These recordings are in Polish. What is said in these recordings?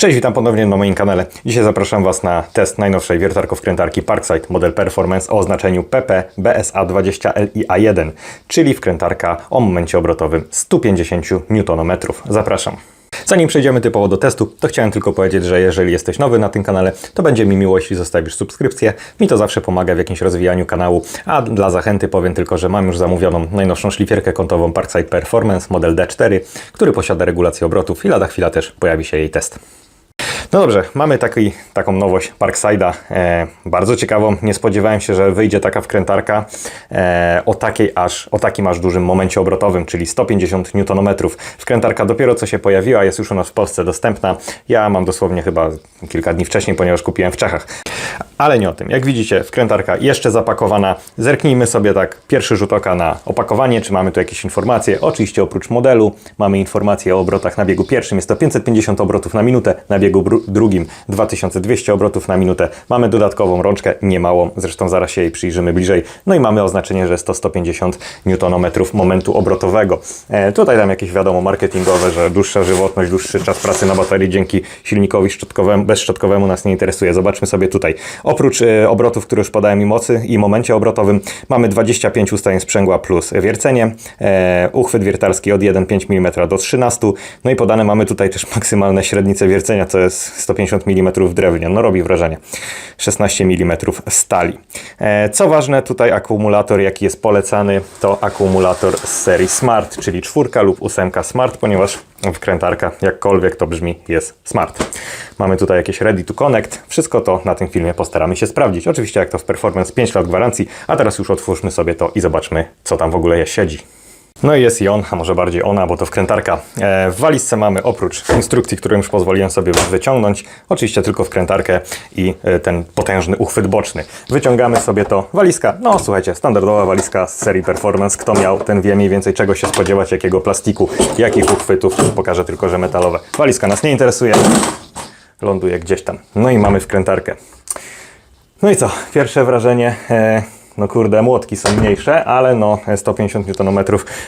Cześć, witam ponownie na moim kanale. Dzisiaj zapraszam Was na test najnowszej wiertarko-wkrętarki Parkside Model Performance o oznaczeniu PP BSA20LIA1, czyli wkrętarka o momencie obrotowym 150 Nm. Zapraszam. Zanim przejdziemy typowo do testu, to chciałem tylko powiedzieć, że jeżeli jesteś nowy na tym kanale, to będzie mi miło, jeśli zostawisz subskrypcję. Mi to zawsze pomaga w jakimś rozwijaniu kanału, a dla zachęty powiem tylko, że mam już zamówioną najnowszą szlifierkę kątową Parkside Performance model D4, który posiada regulację obrotów i lada chwila też pojawi się jej test. No dobrze, mamy taki, taką nowość Parkside'a, e, bardzo ciekawą. Nie spodziewałem się, że wyjdzie taka wkrętarka e, o, takiej aż, o takim aż dużym momencie obrotowym, czyli 150 Nm. Wkrętarka dopiero co się pojawiła, jest już u nas w Polsce dostępna. Ja mam dosłownie chyba kilka dni wcześniej, ponieważ kupiłem w Czechach. Ale nie o tym. Jak widzicie, wkrętarka jeszcze zapakowana. Zerknijmy sobie tak pierwszy rzut oka na opakowanie, czy mamy tu jakieś informacje. Oczywiście oprócz modelu mamy informacje o obrotach na biegu pierwszym. Jest to 550 obrotów na minutę, na biegu drugim 2200 obrotów na minutę. Mamy dodatkową rączkę, niemałą, zresztą zaraz się jej przyjrzymy bliżej. No i mamy oznaczenie, że jest to 150 Nm momentu obrotowego. E, tutaj tam jakieś wiadomo marketingowe, że dłuższa żywotność, dłuższy czas pracy na baterii dzięki silnikowi szczotkowemu, bezszczotkowemu nas nie interesuje. Zobaczmy sobie tutaj. Oprócz e, obrotów, które już podają mi mocy i momencie obrotowym, mamy 25 ustawień sprzęgła plus wiercenie, e, uchwyt wiertarski od 1,5 mm do 13, no i podane mamy tutaj też maksymalne średnice wiercenia, co jest 150 mm w drewnie, no robi wrażenie. 16 mm stali. E, co ważne, tutaj akumulator, jaki jest polecany, to akumulator z serii Smart, czyli czwórka lub ósemka Smart, ponieważ wkrętarka, jakkolwiek to brzmi, jest Smart. Mamy tutaj jakieś Ready to Connect, wszystko to na tym filmie postaramy się sprawdzić. Oczywiście jak to w Performance 5 lat gwarancji, a teraz już otwórzmy sobie to i zobaczmy, co tam w ogóle siedzi. No i jest i on, a może bardziej ona, bo to wkrętarka. E, w walizce mamy oprócz instrukcji, które już pozwoliłem sobie wyciągnąć, oczywiście tylko wkrętarkę i e, ten potężny uchwyt boczny. Wyciągamy sobie to. Walizka, no słuchajcie, standardowa walizka z serii Performance. Kto miał, ten wie mniej więcej czego się spodziewać, jakiego plastiku, jakich uchwytów. Pokażę tylko, że metalowe. Walizka nas nie interesuje, ląduje gdzieś tam. No i mamy wkrętarkę. No i co? Pierwsze wrażenie. No kurde, młotki są mniejsze, ale no 150 Nm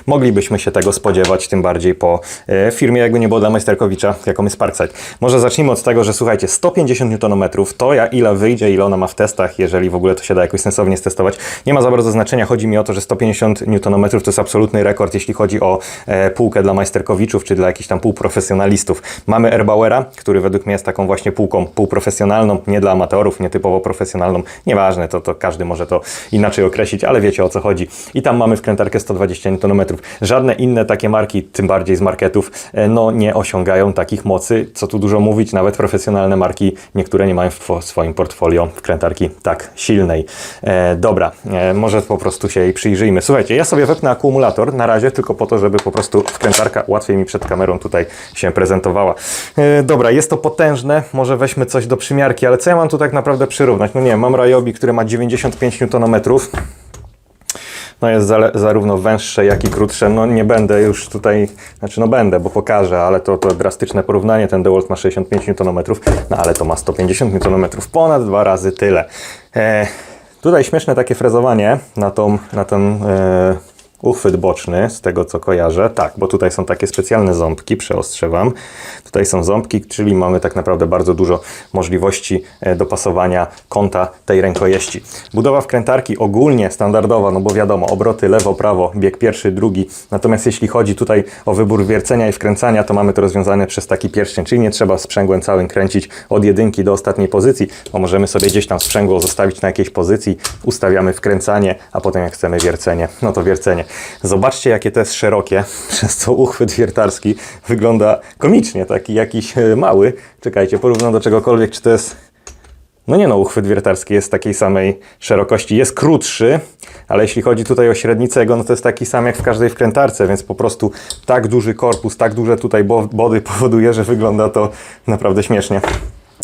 moglibyśmy się tego spodziewać, tym bardziej po e, firmie, jakby nie było dla Majsterkowicza, jaką jest Parkside. Może zacznijmy od tego, że słuchajcie, 150 Nm to ja ile wyjdzie, ile ona ma w testach, jeżeli w ogóle to się da jakoś sensownie stestować, nie ma za bardzo znaczenia. Chodzi mi o to, że 150 Nm to jest absolutny rekord, jeśli chodzi o e, półkę dla Majsterkowiczów, czy dla jakichś tam półprofesjonalistów. Mamy Erbauera, który według mnie jest taką właśnie półką półprofesjonalną, nie dla amatorów, nie typowo profesjonalną. Nieważne, to, to każdy może to inaczej określić, ale wiecie o co chodzi. I tam mamy wkrętarkę 120 Nm. Żadne inne takie marki, tym bardziej z marketów, e, no nie osiągają takich mocy, co tu dużo mówić, nawet profesjonalne marki, niektóre nie mają w swoim portfolio wkrętarki tak silnej. E, dobra, e, może po prostu się jej przyjrzyjmy. Słuchajcie, ja sobie wepnę akumulator na razie, tylko po to, żeby po prostu wkrętarka łatwiej mi przed kamerą tutaj się prezentowała. E, dobra, jest to potężne, może weźmy coś do przymiarki, ale co ja mam tu tak naprawdę przyrównać? No nie mam Ryobi, który ma 95 Nm, no jest zale- zarówno węższe, jak i krótsze. No nie będę już tutaj, znaczy no będę, bo pokażę, ale to, to drastyczne porównanie. Ten DeWalt ma 65 Nm, no ale to ma 150 Nm, ponad dwa razy tyle. E, tutaj śmieszne takie frezowanie na, tą, na ten e, uchwyt boczny, z tego co kojarzę. Tak, bo tutaj są takie specjalne ząbki, przeostrzę Wam. Tutaj są ząbki, czyli mamy tak naprawdę bardzo dużo możliwości e, dopasowania kąta tej rękojeści. Budowa wkrętarki ogólnie standardowa, no bo wiadomo, obroty lewo, prawo, bieg pierwszy, drugi. Natomiast jeśli chodzi tutaj o wybór wiercenia i wkręcania, to mamy to rozwiązane przez taki pierścień, czyli nie trzeba sprzęgłem całym kręcić od jedynki do ostatniej pozycji, bo możemy sobie gdzieś tam sprzęgło zostawić na jakiejś pozycji, ustawiamy wkręcanie, a potem jak chcemy wiercenie, no to wiercenie. Zobaczcie, jakie to jest szerokie, przez co uchwyt wiertarski wygląda komicznie, taki jakiś e, mały. Czekajcie, porównam do czegokolwiek, czy to jest no nie no, uchwyt wiertarski jest takiej samej szerokości. Jest krótszy, ale jeśli chodzi tutaj o średnicę jego, no to jest taki sam jak w każdej wkrętarce, więc po prostu tak duży korpus, tak duże tutaj bo- body powoduje, że wygląda to naprawdę śmiesznie.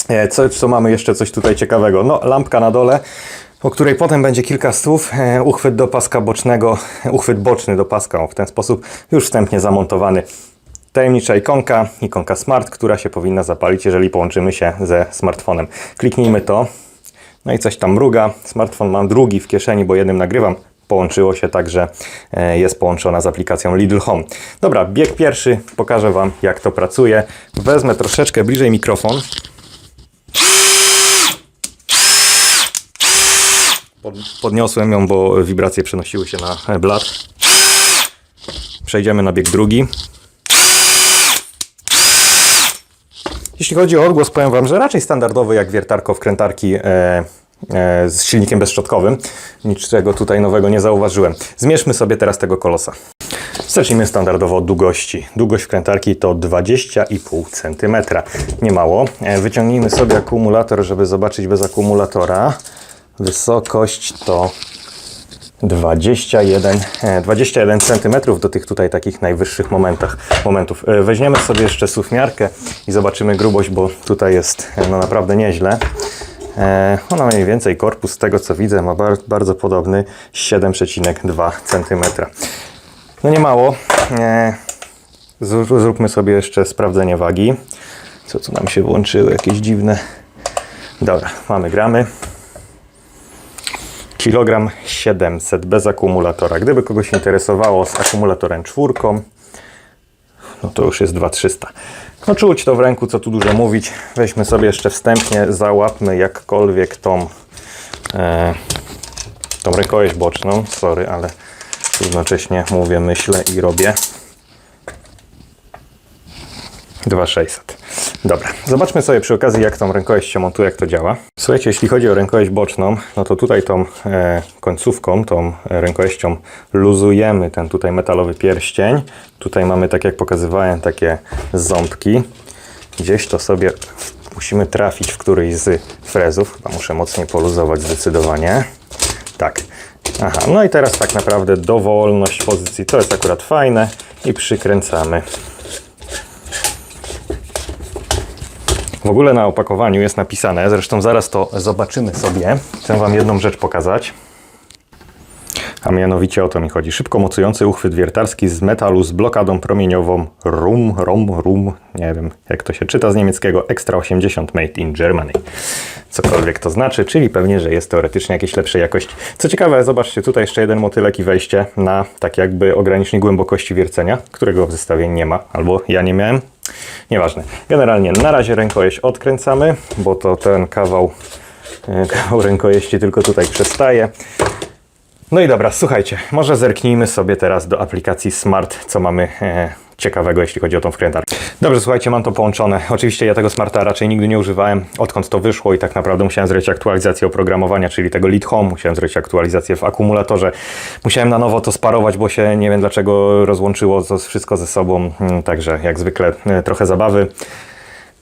E, Co, co mamy jeszcze coś tutaj ciekawego? No, lampka na dole, o której potem będzie kilka słów. E, Uchwyt do paska bocznego, uchwyt boczny do paska, w ten sposób już wstępnie zamontowany. Tajemnicza ikonka, ikonka Smart, która się powinna zapalić, jeżeli połączymy się ze smartfonem. Kliknijmy to. No i coś tam mruga. Smartfon mam drugi w kieszeni, bo jednym nagrywam. połączyło się tak, że e, jest połączona z aplikacją Lidl Home. Dobra, bieg pierwszy, pokażę Wam jak to pracuje. Wezmę troszeczkę bliżej mikrofon. Pod- Podniosłem ją, bo wibracje przenosiły się na blat. Przejdziemy na bieg drugi. Jeśli chodzi o odgłos, powiem Wam, że raczej standardowy jak wiertarko wkrętarki e, e, z silnikiem bezszczotkowym. Niczego tutaj nowego nie zauważyłem. Zmierzmy sobie teraz tego kolosa. Zacznijmy standardowo od długości. Długość wkrętarki to 20,5 cm. Nie mało. E, Wyciągnijmy sobie akumulator, żeby zobaczyć bez akumulatora. Wysokość to 21, e, 21 cm do tych tutaj takich najwyższych momentach, momentów. E, Weźmiemy sobie jeszcze suwmiarkę i zobaczymy grubość, bo tutaj jest e, no naprawdę nieźle. E, Ona mniej więcej korpus z tego co widzę ma bar bardzo podobny 7,2 cm. No nie mało. Zró- Zróbmy sobie jeszcze sprawdzenie wagi. Co tu nam się włączyły? Jakieś dziwne. Dobra, mamy gramy kilogram 700 bez akumulatora. Gdyby kogoś interesowało z akumulatorem czwórką, no to już jest 2300. No czuć to w ręku, co tu dużo mówić. Weźmy sobie jeszcze wstępnie, załapmy jakkolwiek tą, e, tą rękojeść boczną. Sorry, ale równocześnie mówię, myślę i robię. 2600. Dobra, zobaczmy sobie przy okazji, jak tą rękojeść się montuje, jak to działa. Słuchajcie, jeśli chodzi o rękojeść boczną, no to tutaj tą e, końcówką, tą rękojeścią luzujemy ten tutaj metalowy pierścień. Tutaj mamy, tak jak pokazywałem, takie ząbki. Gdzieś to sobie musimy trafić w któryś z frezów. Chyba muszę mocniej poluzować zdecydowanie. Tak. Aha, no i teraz tak naprawdę dowolność pozycji, to jest akurat fajne i przykręcamy. W ogóle na opakowaniu jest napisane, zresztą zaraz to zobaczymy sobie. Chcę Wam jedną rzecz pokazać. A mianowicie o to mi chodzi. Szybko mocujący uchwyt wiertarski z metalu z blokadą promieniową RUM, ROM, RUM, nie wiem jak to się czyta z niemieckiego, Extra 80 Made in Germany. Cokolwiek to znaczy, czyli pewnie, że jest teoretycznie jakiejś lepszej jakości. Co ciekawe, zobaczcie, tutaj jeszcze jeden motylek i wejście na tak jakby ogranicznik głębokości wiercenia, którego w zestawie nie ma, albo ja nie miałem. Nieważne. Generalnie na razie rękojeść odkręcamy, bo to ten kawał, e, kawał rękojeści tylko tutaj przestaje. No i dobra, słuchajcie, może zerknijmy sobie teraz do aplikacji Smart, co mamy e, ciekawego, jeśli chodzi o tą wkrętarkę. Dobrze, słuchajcie, mam to połączone. Oczywiście ja tego Smarta raczej nigdy nie używałem, odkąd to wyszło i tak naprawdę musiałem zrobić aktualizację oprogramowania, czyli tego Lead Home, musiałem zrobić aktualizację w akumulatorze. Musiałem na nowo to sparować, bo się nie wiem dlaczego rozłączyło to wszystko ze sobą, Mm, także jak zwykle e, trochę zabawy.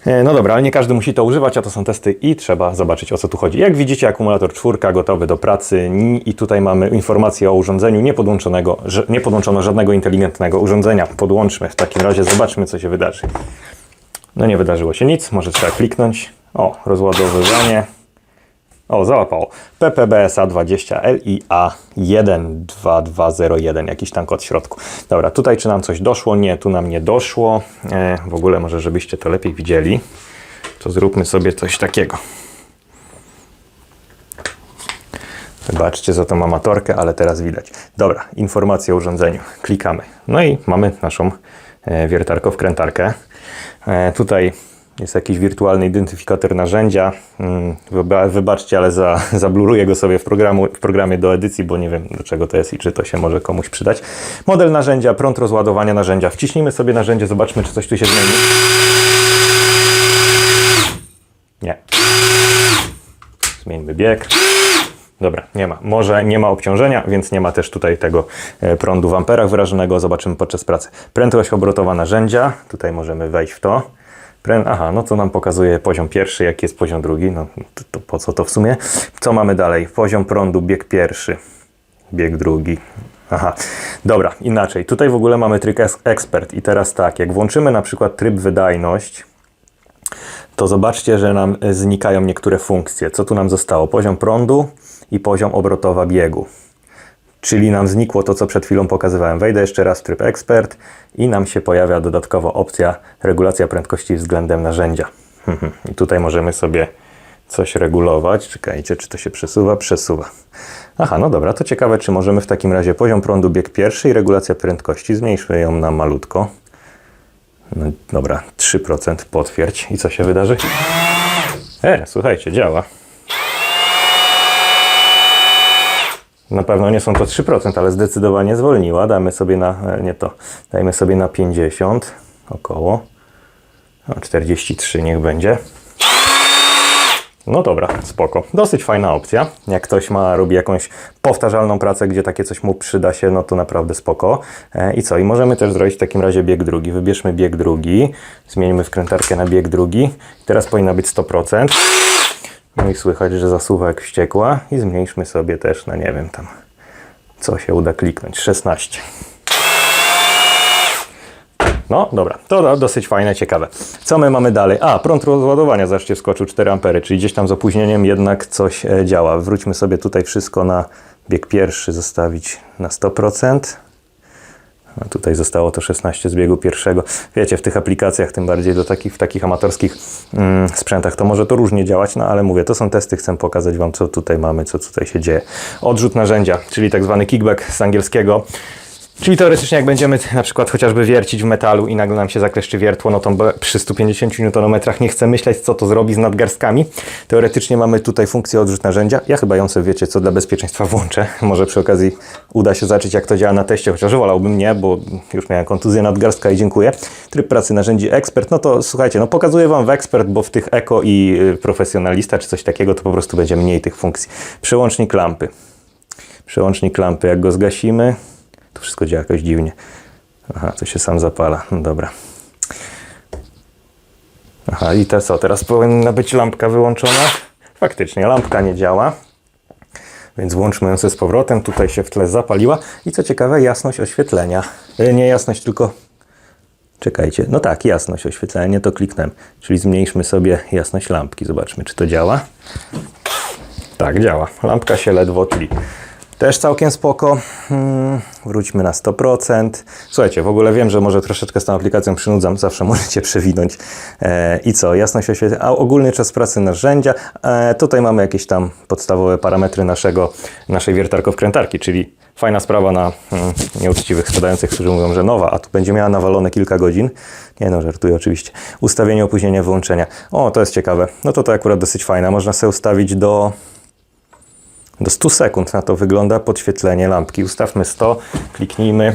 E, No dobra, ale nie każdy musi to używać, a to są testy i trzeba zobaczyć o co tu chodzi. Jak widzicie, akumulator czwórka gotowy do pracy i tutaj mamy informację o urządzeniu, nie, podłączonego, że- nie podłączono żadnego inteligentnego urządzenia. Podłączmy w takim razie, zobaczmy co się wydarzy. No nie wydarzyło się nic, może trzeba kliknąć. O, rozładowywanie. O, załapało. PPBSA 20 LIA 12201, jakiś tam kod w środku. Dobra, tutaj czy nam coś doszło? Nie, tu nam nie doszło. E, w ogóle może, żebyście to lepiej widzieli, to zróbmy sobie coś takiego. Wybaczcie za tą amatorkę, ale teraz widać. Dobra, informacja o urządzeniu. Klikamy. No i mamy naszą e, wiertarko-wkrętarkę. E, tutaj jest jakiś wirtualny identyfikator narzędzia. Mm, wyba- Wybaczcie, ale za, zabluruję go sobie w, programu, w programie do edycji, bo nie wiem do czego to jest i czy to się może komuś przydać. Model narzędzia, prąd rozładowania narzędzia. Wciśnijmy sobie narzędzie, zobaczmy, czy coś tu się zmieni. Nie. Zmieńmy bieg. Dobra, nie ma. Może nie ma obciążenia, więc nie ma też tutaj tego e, prądu w amperach wyrażonego. Zobaczymy podczas pracy. Prędkość obrotowa narzędzia. Tutaj możemy wejść w to. Prę... Aha, no to nam pokazuje poziom pierwszy, jaki jest poziom drugi. No to, to po co to w sumie? Co mamy dalej? Poziom prądu, bieg pierwszy, bieg drugi. Aha, dobra, inaczej. Tutaj w ogóle mamy tryb eks- ekspert. I teraz tak, jak włączymy na przykład tryb wydajność, to zobaczcie, że nam e, znikają niektóre funkcje. Co tu nam zostało? Poziom prądu i poziom obrotowa biegu. Czyli nam znikło to, co przed chwilą pokazywałem. Wejdę jeszcze raz w tryb ekspert i nam się pojawia dodatkowo opcja regulacja prędkości względem narzędzia. I tutaj możemy sobie coś regulować. Czekajcie, czy to się przesuwa? Przesuwa. Aha, no dobra, to ciekawe, czy możemy w takim razie poziom prądu bieg pierwszy i regulacja prędkości. Zmniejszmy ją na malutko. No, dobra, 3% potwierdź. I co się wydarzy? E, słuchajcie, działa. Na pewno nie są to 3%, ale zdecydowanie zwolniła. Damy sobie na, e, nie to, dajmy sobie na 50 około. No, 43 niech będzie. No dobra, spoko. Dosyć fajna opcja. Jak ktoś ma, robi jakąś powtarzalną pracę, gdzie takie coś mu przyda się, no to naprawdę spoko. E, I co? I możemy też zrobić w takim razie bieg drugi. Wybierzmy bieg drugi, zmieńmy wkrętarkę na bieg drugi. Teraz powinna być 100%. No i słychać, że zasuwa jak wściekła. I zmniejszmy sobie też na nie wiem tam, co się uda kliknąć. 16. No, dobra, to do, dosyć fajne, ciekawe. Co my mamy dalej? A, prąd rozładowania zacznie wskoczył 4 ampery, czyli gdzieś tam z opóźnieniem jednak coś e, działa. Wróćmy sobie tutaj wszystko na bieg pierwszy, zostawić na 100%. A tutaj zostało to 16 z biegu pierwszego. Wiecie, w tych aplikacjach, tym bardziej do takich, w takich amatorskich mm, sprzętach, to może to różnie działać, no ale mówię, to są testy, chcę pokazać Wam, co tutaj mamy, co tutaj się dzieje. Odrzut narzędzia, czyli tak zwany kickback z angielskiego. Czyli teoretycznie jak będziemy na przykład chociażby wiercić w metalu i nagle nam się zakleszczy wiertło, no to przy 150 Nm nie chcę myśleć, co to zrobi z nadgarstkami. Teoretycznie mamy tutaj funkcję odrzut narzędzia. Ja chyba ją sobie, wiecie co, dla bezpieczeństwa włączę. Może przy okazji uda się zobaczyć, jak to działa na teście, chociaż wolałbym nie, bo już miałem kontuzję nadgarstka i dziękuję. Tryb pracy narzędzi ekspert, no to słuchajcie, no pokazuję Wam w ekspert, bo w tych eko i y, profesjonalista czy coś takiego, to po prostu będzie mniej tych funkcji. Przełącznik lampy. Przełącznik lampy, jak go zgasimy, to wszystko działa jakoś dziwnie. Aha, to się sam zapala. No dobra. Aha, i to co? Teraz powinna być lampka wyłączona? Faktycznie, lampka nie działa. Więc włączmy ją sobie z powrotem. Tutaj się w tle zapaliła. I co ciekawe, jasność oświetlenia. E, Nie jasność, tylko... Czekajcie. No tak, jasność oświetlenia. Nie to kliknąłem. Czyli zmniejszmy sobie jasność lampki. Zobaczmy, czy to działa. Tak, działa. Lampka się ledwo tli. Też całkiem spoko. Hmm, wróćmy na 100%. Słuchajcie, w ogóle wiem, że może troszeczkę z tą aplikacją przynudzam, zawsze możecie przewinąć. E, I co? Jasność oświetlenia. A ogólny czas pracy narzędzia. E, tutaj mamy jakieś tam podstawowe parametry naszego, naszej wiertarko-wkrętarki, czyli fajna sprawa na hmm, nieuczciwych składających, którzy mówią, że nowa, a tu będzie miała nawalone kilka godzin. Nie no, żartuję oczywiście. Ustawienie opóźnienia wyłączenia. O, to jest ciekawe. No to to akurat dosyć fajne. Można sobie ustawić do do 100 sekund na to wygląda podświetlenie lampki. Ustawmy 100, kliknijmy.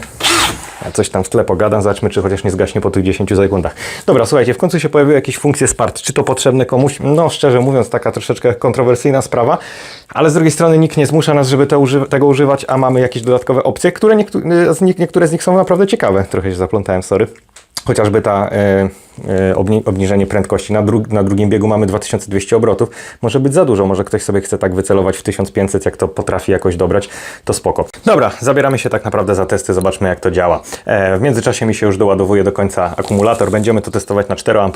Ja coś tam w tle pogadam, zobaczmy, czy chociaż nie zgaśnie po tych 10 sekundach. Dobra, słuchajcie, w końcu się pojawiły jakieś funkcje smart. Czy to potrzebne komuś? No, szczerze mówiąc, taka troszeczkę kontrowersyjna sprawa, ale z drugiej strony nikt nie zmusza nas, żeby uży tego używać, a mamy jakieś dodatkowe opcje, które niektó- niektóre z nich są naprawdę ciekawe. Trochę się zaplątałem, sorry. Chociażby ta e, obni obniżenie prędkości. Na, dru na drugim biegu mamy 2200 obrotów. Może być za dużo, może ktoś sobie chce tak wycelować w 1500, jak to potrafi jakoś dobrać, to spoko. Dobra, zabieramy się tak naprawdę za testy, zobaczmy jak to działa. E, w międzyczasie mi się już doładowuje do końca akumulator. Będziemy to testować na 4 Ah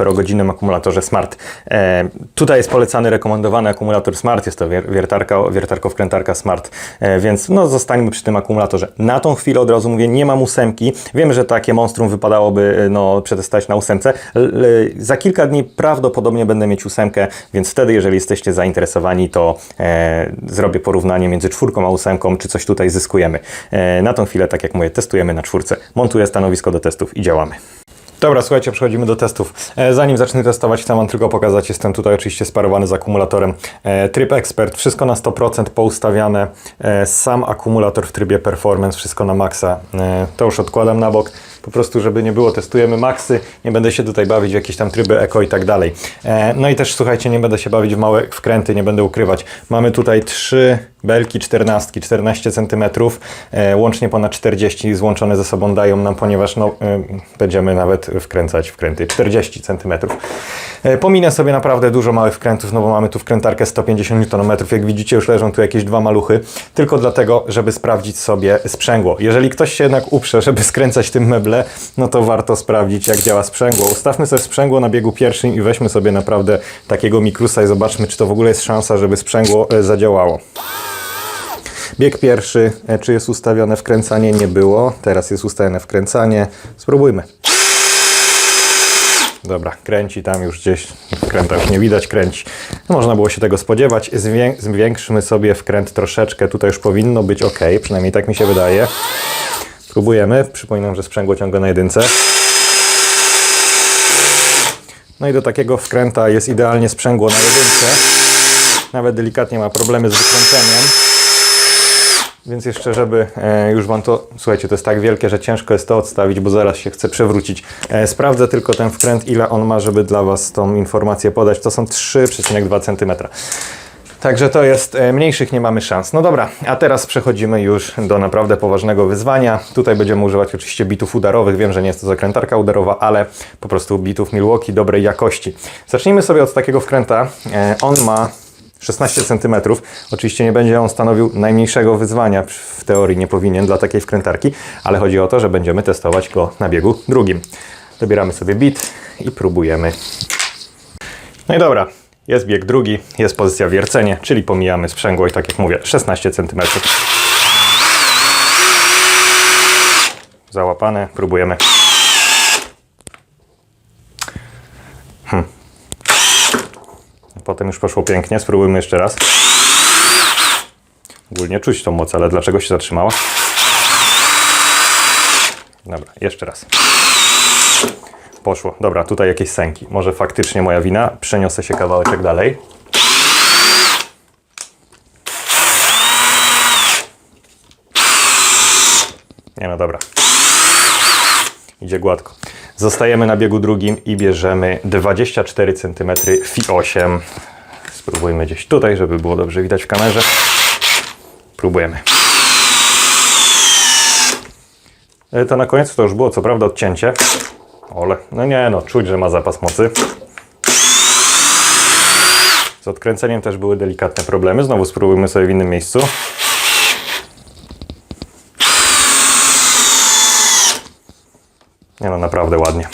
akumulatorze Smart. E, tutaj jest polecany, rekomendowany akumulator Smart, jest to wier wiertarka, wiertarko-wkrętarka Smart, e, więc no zostańmy przy tym akumulatorze. Na tą chwilę od razu mówię, nie mam ósemki. Wiem, że takie monstrum wypadałoby e, no, przetestować na ósemce. L- za kilka dni prawdopodobnie będę mieć ósemkę, więc wtedy, jeżeli jesteście zainteresowani, to e, zrobię porównanie między czwórką a ósemką, czy coś tutaj zyskujemy. E, na tą chwilę, tak jak mówię, testujemy na czwórce. Montuję stanowisko do testów i działamy. Dobra, słuchajcie, przechodzimy do testów. E, Zanim zacznę testować, chcę Wam tylko pokazać, jestem tutaj oczywiście sparowany z akumulatorem. E, Tryb Expert, wszystko na 100% poustawiane. E, Sam akumulator w trybie Performance, wszystko na maksa. E, To już odkładam na bok, po prostu żeby nie było, testujemy maksy. Nie będę się tutaj bawić w jakieś tam tryby eko i tak dalej. E, No i też, słuchajcie, nie będę się bawić w małe wkręty, nie będę ukrywać. Mamy tutaj trzy belki 14, 14 cm, łącznie ponad 40 złączone ze sobą dają nam, ponieważ no, e, będziemy nawet wkręcać wkręty 40 cm. E, pominę sobie naprawdę dużo małych wkrętów, no bo mamy tu wkrętarkę 150 Nm, jak widzicie już leżą tu jakieś dwa maluchy, tylko dlatego, żeby sprawdzić sobie sprzęgło. Jeżeli ktoś się jednak uprze, żeby skręcać tym no to warto sprawdzić jak działa sprzęgło. Ustawmy sobie sprzęgło na biegu pierwszym i weźmy sobie naprawdę takiego mikrusa i zobaczmy, czy to w ogóle jest szansa, żeby sprzęgło e, zadziałało. Bieg pierwszy, e, czy jest ustawione wkręcanie? Nie było. Teraz jest ustawione wkręcanie. Spróbujmy. Dobra, kręci tam już gdzieś, wkręta już nie widać, kręci. No, można było się tego spodziewać. Zwię- zwiększmy sobie wkręt troszeczkę, tutaj już powinno być ok, przynajmniej tak mi się wydaje. Próbujemy, przypominam, że sprzęgło ciągle na jedynce. No i do takiego wkręta jest idealnie sprzęgło na jedynce. Nawet delikatnie ma problemy z wykręceniem. Więc jeszcze, żeby e, już Wam to... Słuchajcie, to jest tak wielkie, że ciężko jest to odstawić, bo zaraz się chce przewrócić. E, sprawdzę tylko ten wkręt, ile on ma, żeby dla Was tą informację podać. To są 3,2 cm. Także to jest, e, mniejszych nie mamy szans. No dobra, a teraz przechodzimy już do naprawdę poważnego wyzwania. Tutaj będziemy używać oczywiście bitów udarowych. Wiem, że nie jest to zakrętarka udarowa, ale po prostu bitów Milwaukee dobrej jakości. Zacznijmy sobie od takiego wkręta. E, On ma 16 cm. Oczywiście nie będzie on stanowił najmniejszego wyzwania, w teorii nie powinien dla takiej wkrętarki, ale chodzi o to, że będziemy testować go na biegu drugim. Dobieramy sobie bit i próbujemy. No i dobra, jest bieg drugi, jest pozycja wiercenie, czyli pomijamy sprzęgło i tak jak mówię, 16 cm. Załapane, próbujemy. Potem już poszło pięknie, spróbujmy jeszcze raz. Ogólnie czuć tą moc, ale dlaczego się zatrzymała? Dobra, jeszcze raz. Poszło. Dobra, tutaj jakieś sęki. Może faktycznie moja wina. Przeniosę się kawałeczek dalej. Nie no, dobra. Idzie gładko. Zostajemy na biegu drugim i bierzemy 24 cm FI8. Spróbujmy gdzieś tutaj, żeby było dobrze widać w kamerze. Próbujemy. E, To na koniec to już było co prawda odcięcie. Ole, no nie no, czuć, że ma zapas mocy. Z odkręceniem też były delikatne problemy. Znowu spróbujmy sobie w innym miejscu. Nie no, naprawdę ładnie.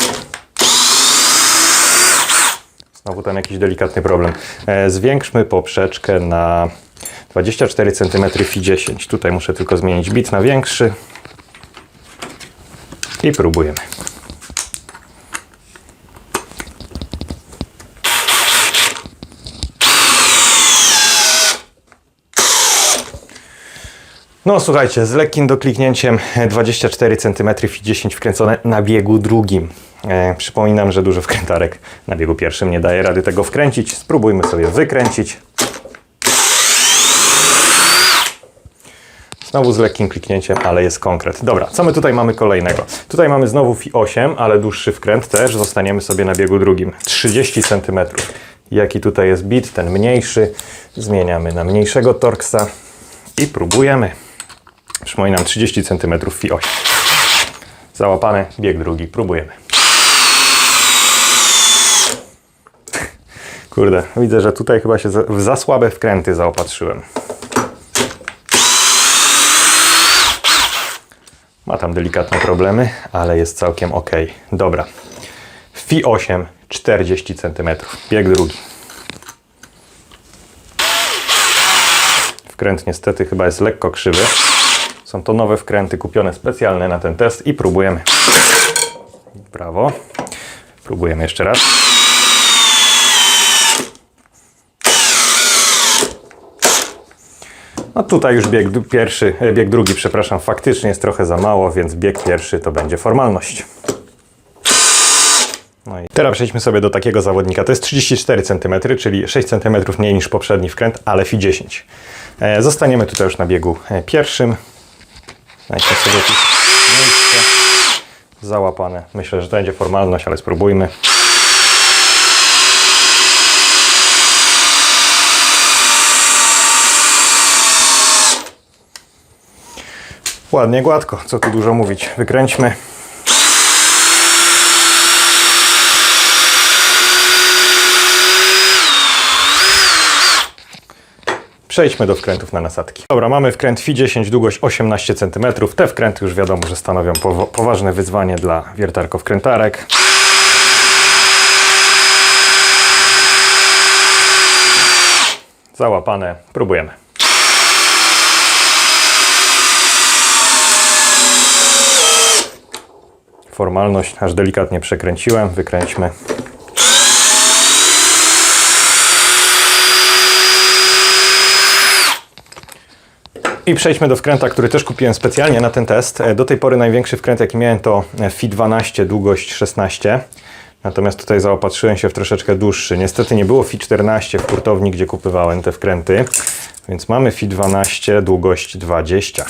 Znowu tam jakiś delikatny problem. E, zwiększmy poprzeczkę na 24 cm FI10. Tutaj muszę tylko zmienić bit na większy. I próbujemy. No słuchajcie, z lekkim dokliknięciem 24 cm i 10 wkręcone na biegu drugim. E, przypominam, że dużo wkrętarek na biegu pierwszym nie daje rady tego wkręcić. Spróbujmy sobie wykręcić. Znowu z lekkim kliknięciem, ale jest konkret. Dobra, co my tutaj mamy kolejnego? Tutaj mamy znowu FI8, ale dłuższy wkręt też. Zostaniemy sobie na biegu drugim. 30 cm. Jaki tutaj jest bit, ten mniejszy. Zmieniamy na mniejszego Torxa i próbujemy. Przypominam, 30 cm FI8. Załapane, bieg drugi, próbujemy. Kurde, widzę, że tutaj chyba się w za słabe wkręty zaopatrzyłem. Ma tam delikatne problemy, ale jest całkiem ok. Dobra. FI8 40 cm. Bieg drugi. Wkręt niestety chyba jest lekko krzywy. Są to nowe wkręty kupione specjalne na ten test i próbujemy. Brawo. Próbujemy jeszcze raz. No tutaj już bieg pierwszy, e, bieg drugi, przepraszam, faktycznie jest trochę za mało, więc bieg pierwszy to będzie formalność. No i teraz przejdźmy sobie do takiego zawodnika. To jest 34 cm, czyli 6 cm mniej niż poprzedni wkręt, ale FI 10. E, zostaniemy tutaj już na biegu e, pierwszym. Znajdźmy sobie jakieś miejsce załapane. Myślę, że to będzie formalność, ale spróbujmy. Ładnie, gładko. Co tu dużo mówić. Wykręćmy. Przejdźmy do wkrętów na nasadki. Dobra, mamy wkręt FI10, długość 18 cm. Te wkręty już wiadomo, że stanowią poważne wyzwanie dla wiertarko-wkrętarek. Załapane. Próbujemy. formalność, aż delikatnie przekręciłem, wykręćmy. I przejdźmy do wkręta, który też kupiłem specjalnie na ten test. E, Do tej pory największy wkręt, jaki miałem, to FI 12, długość 16. Natomiast tutaj zaopatrzyłem się w troszeczkę dłuższy. Niestety nie było FI 14 w hurtowni, gdzie kupywałem te wkręty. Więc mamy FI 12, długość 20.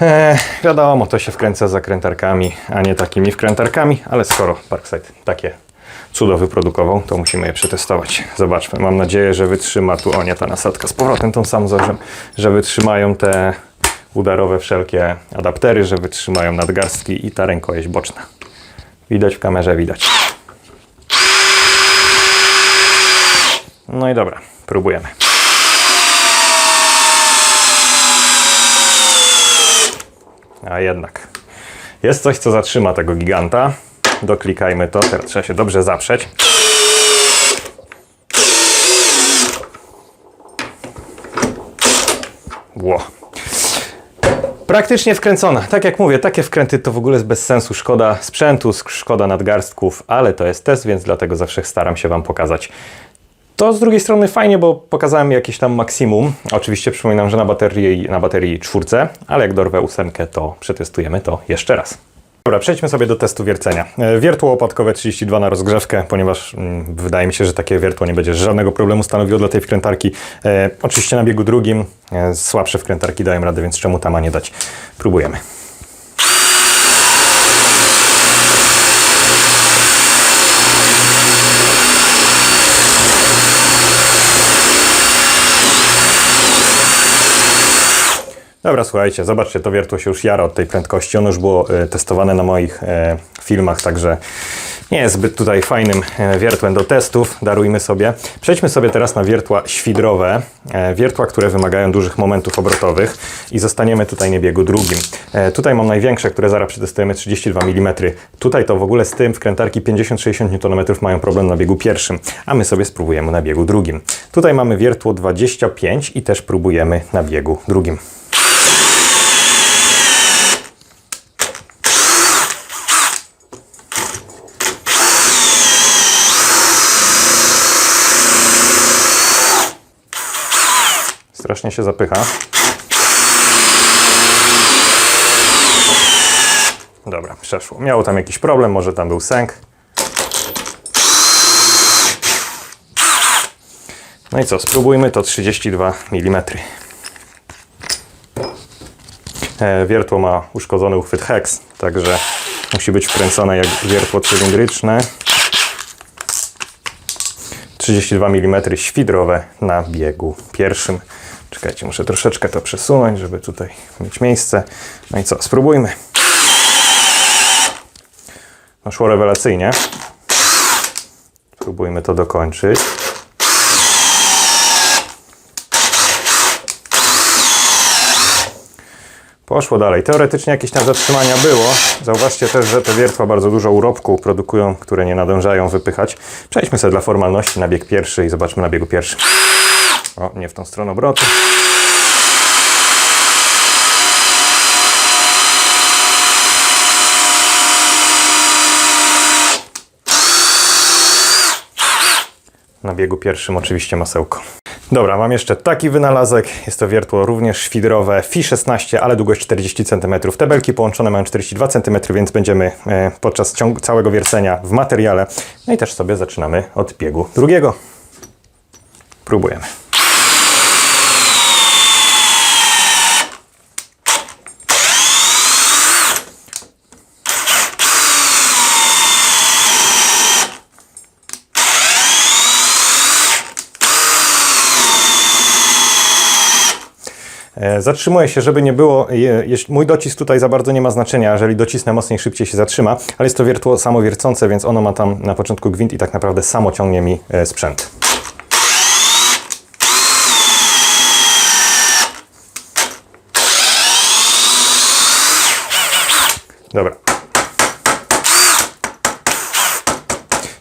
E, wiadomo, to się wkręca zakrętarkami, a nie takimi wkrętarkami, ale skoro Parkside takie cudo wyprodukował, to musimy je przetestować. Zobaczmy. Mam nadzieję, że wytrzyma tu, o nie, ta nasadka z powrotem tą samą zarzem, że wytrzymają te udarowe wszelkie adaptery, że wytrzymają nadgarstki i ta rękojeść boczna. Widać w kamerze, widać. No i dobra, próbujemy. A jednak. Jest coś, co zatrzyma tego giganta. Doklikajmy to. Teraz trzeba się dobrze zaprzeć. Ło. Praktycznie wkręcona. Tak jak mówię, takie wkręty to w ogóle jest bez sensu. Szkoda sprzętu, szkoda nadgarstków, ale to jest test, więc dlatego zawsze staram się Wam pokazać. To z drugiej strony fajnie, bo pokazałem jakieś tam maksimum. Oczywiście przypominam, że na baterii, na baterii czwórce, ale jak dorwę ósemkę, to przetestujemy to jeszcze raz. Dobra, przejdźmy sobie do testu wiercenia. E, Wiertło opadkowe 32 na rozgrzewkę, ponieważ mm, wydaje mi się, że takie wiertło nie będzie żadnego problemu stanowiło dla tej wkrętarki. E, oczywiście na biegu drugim e, słabsze wkrętarki dają radę, więc czemu tam ma nie dać? Próbujemy. Dobra, słuchajcie, zobaczcie, to wiertło się już jara od tej prędkości. Ono już było e, testowane na moich e, filmach, także nie jest zbyt tutaj fajnym e, wiertłem do testów, darujmy sobie. Przejdźmy sobie teraz na wiertła świdrowe, wiertła, które wymagają dużych momentów obrotowych i zostaniemy tutaj na biegu drugim. Tutaj mam największe, które zaraz przetestujemy, 32 mm. Tutaj to w ogóle z tym wkrętarki 50-60 Nm mają problem na biegu pierwszym, a my sobie spróbujemy na biegu drugim. Tutaj mamy wiertło 25 i też próbujemy na biegu drugim. Strasznie się zapycha. Dobra, przeszło. Miało tam jakiś problem, może tam był sęk. No i co, spróbujmy to 32 mm. E, Wiertło ma uszkodzony uchwyt hex, także musi być wkręcone jak wiertło cylindryczne. 32 mm świdrowe na biegu pierwszym. Czekajcie, muszę troszeczkę to przesunąć, żeby tutaj mieć miejsce. No i co, spróbujmy. No szło rewelacyjnie. Spróbujmy to dokończyć. Poszło dalej. Teoretycznie jakieś tam zatrzymania było. Zauważcie też, że te wiertła bardzo dużo urobku produkują, które nie nadążają wypychać. Przejdźmy sobie dla formalności na bieg pierwszy i zobaczmy na biegu pierwszym. O, nie w tą stronę obrotu. Na biegu pierwszym oczywiście masełko. Dobra, mam jeszcze taki wynalazek. Jest to wiertło również świdrowe FI 16, ale długość 40 cm. Te belki połączone mają 42 cm, więc będziemy e, podczas całego wiercenia w materiale. No i też sobie zaczynamy od biegu drugiego. Próbujemy. Zatrzymuję się, żeby nie było. Mój docisk tutaj za bardzo nie ma znaczenia, jeżeli docisnę mocniej, szybciej się zatrzyma, ale jest to wiertło samowiercące, więc ono ma tam na początku gwint i tak naprawdę samo ciągnie mi e, sprzęt. Dobra.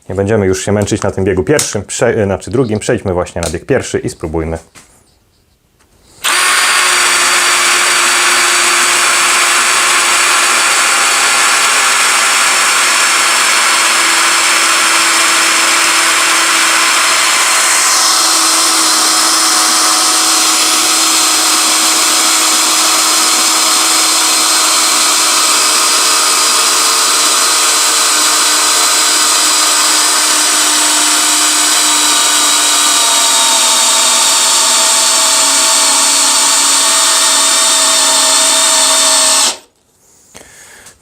Nie będziemy już się męczyć na tym biegu pierwszym, prze, e, znaczy drugim. Przejdźmy właśnie na bieg pierwszy i spróbujmy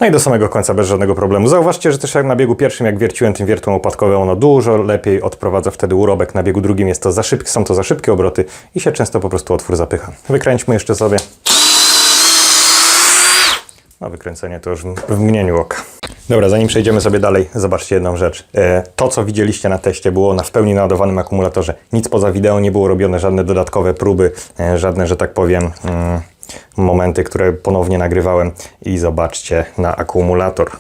No i do samego końca bez żadnego problemu. Zauważcie, że też jak na biegu pierwszym, jak wierciłem tym wiertłem opadkowym, ono dużo lepiej odprowadza wtedy urobek. Na biegu drugim jest to za szybkie, są to za szybkie obroty i się często po prostu otwór zapycha. Wykręćmy jeszcze sobie. No wykręcenie to już w mgnieniu oka. Dobra, zanim przejdziemy sobie dalej, zobaczcie jedną rzecz. E, To, co widzieliście na teście, było na w pełni naładowanym akumulatorze. Nic poza wideo nie było robione, żadne dodatkowe próby, e, żadne, że tak powiem, mm, momenty, które ponownie nagrywałem. I zobaczcie na akumulator.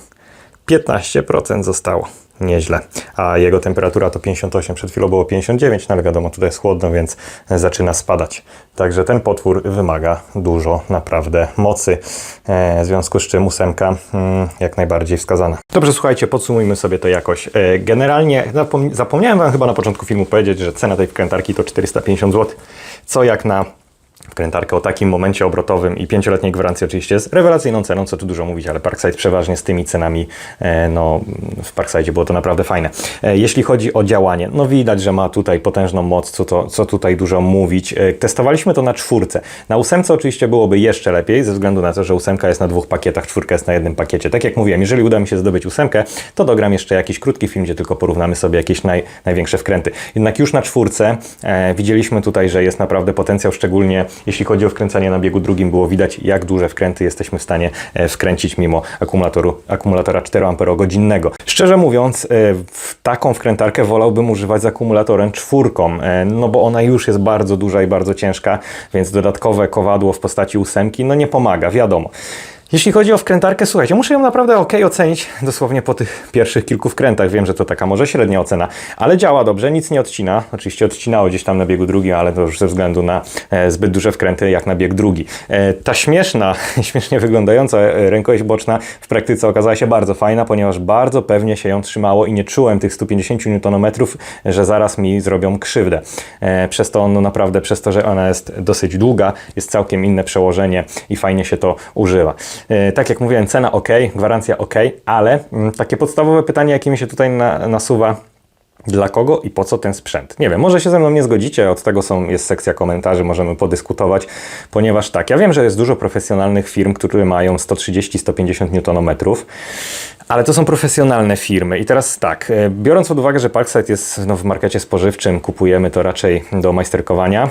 15% zostało. Nieźle. A jego temperatura to 58, przed chwilą było 59, no ale wiadomo, tutaj jest chłodno, więc zaczyna spadać. Także ten potwór wymaga dużo naprawdę mocy, e, w związku z czym ósemka mm, jak najbardziej wskazana. Dobrze, słuchajcie, podsumujmy sobie to jakoś. E, generalnie zapom zapomniałem Wam chyba na początku filmu powiedzieć, że cena tej wkrętarki to 450 zł, co jak na wkrętarkę o takim momencie obrotowym i pięcioletniej gwarancji oczywiście jest rewelacyjną ceną, co tu dużo mówić, ale Parkside przeważnie z tymi cenami, e, no w Parkside było to naprawdę fajne. E, Jeśli chodzi o działanie, no widać, że ma tutaj potężną moc, co, to, co tutaj dużo mówić. E, Testowaliśmy to na czwórce. Na ósemce oczywiście byłoby jeszcze lepiej, ze względu na to, że ósemka jest na dwóch pakietach, czwórka jest na jednym pakiecie. Tak jak mówiłem, jeżeli uda mi się zdobyć ósemkę, to dogram jeszcze jakiś krótki film, gdzie tylko porównamy sobie jakieś naj, największe wkręty. Jednak już na czwórce e, widzieliśmy tutaj, że jest naprawdę potencjał, szczególnie jeśli chodzi o wkręcanie na biegu drugim, było widać, jak duże wkręty jesteśmy w stanie e, wkręcić mimo akumulatoru, akumulatora 4 Ah. Szczerze mówiąc, e, taką wkrętarkę wolałbym używać z akumulatorem czwórką, e, no bo ona już jest bardzo duża i bardzo ciężka, więc dodatkowe kowadło w postaci ósemki, no nie pomaga, wiadomo. Jeśli chodzi o wkrętarkę, słuchajcie, muszę ją naprawdę ok ocenić dosłownie po tych pierwszych kilku wkrętach. Wiem, że to taka może średnia ocena, ale działa dobrze, nic nie odcina. Oczywiście odcinało gdzieś tam na biegu drugi, ale to już ze względu na e, zbyt duże wkręty jak na bieg drugi. E, ta śmieszna, śmiesznie wyglądająca e, rękojeść boczna w praktyce okazała się bardzo fajna, ponieważ bardzo pewnie się ją trzymało i nie czułem tych 150 Nm, że zaraz mi zrobią krzywdę. Przez to, no naprawdę, przez to, że ona jest dosyć długa, jest całkiem inne przełożenie i fajnie się to używa. E, Tak jak mówiłem, cena ok, gwarancja ok, ale mm, takie podstawowe pytanie, jakie mi się tutaj na, nasuwa, dla kogo i po co ten sprzęt? Nie wiem, może się ze mną nie zgodzicie, od tego są, jest sekcja komentarzy, możemy podyskutować, ponieważ tak, ja wiem, że jest dużo profesjonalnych firm, które mają 130-150 Nm, ale to są profesjonalne firmy. I teraz tak, e, biorąc pod uwagę, że Parkside jest no, w markecie spożywczym, kupujemy to raczej do majsterkowania,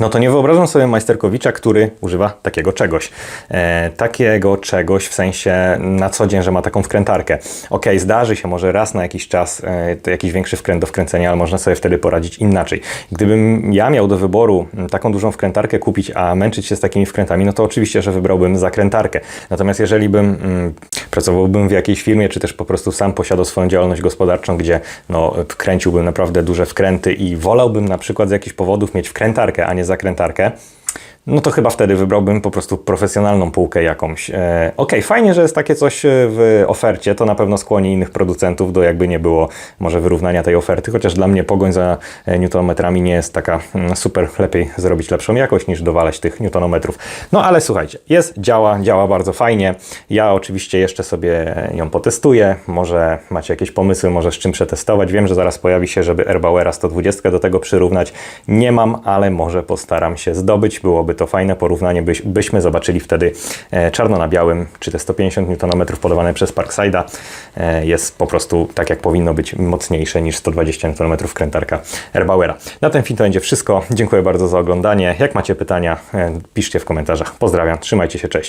no to nie wyobrażam sobie majsterkowicza, który używa takiego czegoś. E, takiego czegoś w sensie na co dzień, że ma taką wkrętarkę. Ok, zdarzy się może raz na jakiś czas e, jakiś większy wkręt do wkręcenia, ale można sobie wtedy poradzić inaczej. Gdybym ja miał do wyboru taką dużą wkrętarkę kupić, a męczyć się z takimi wkrętami, no to oczywiście, że wybrałbym zakrętarkę. Natomiast jeżeli bym mm, pracowałbym w jakiejś firmie, czy też po prostu sam posiadał swoją działalność gospodarczą, gdzie no, kręciłbym naprawdę duże wkręty i wolałbym na przykład z jakichś powodów mieć wkrętarkę, a nie zakrętarkę, no to chyba wtedy wybrałbym po prostu profesjonalną półkę jakąś. E, Okej, fajnie, że jest takie coś e, w ofercie, to na pewno skłoni innych producentów do jakby nie było może wyrównania tej oferty, chociaż dla mnie pogoń za e, newtonometrami nie jest taka mm, super, lepiej zrobić lepszą jakość niż dowalać tych newtonometrów. No ale słuchajcie, jest, działa, działa bardzo fajnie. Ja oczywiście jeszcze sobie ją potestuję, może macie jakieś pomysły, może z czym przetestować. Wiem, że zaraz pojawi się, żeby Erbauera 120 do tego przyrównać. Nie mam, ale może postaram się zdobyć. Byłoby to fajne porównanie, byś, byśmy zobaczyli wtedy e, czarno na białym, czy te 150 Nm podawane przez Parkside'a e, jest po prostu tak, jak powinno być, mocniejsze niż 120 Nm krętarka Erbauera. Na ten film to będzie wszystko. Dziękuję bardzo za oglądanie. Jak macie pytania, e, piszcie w komentarzach. Pozdrawiam, trzymajcie się, cześć.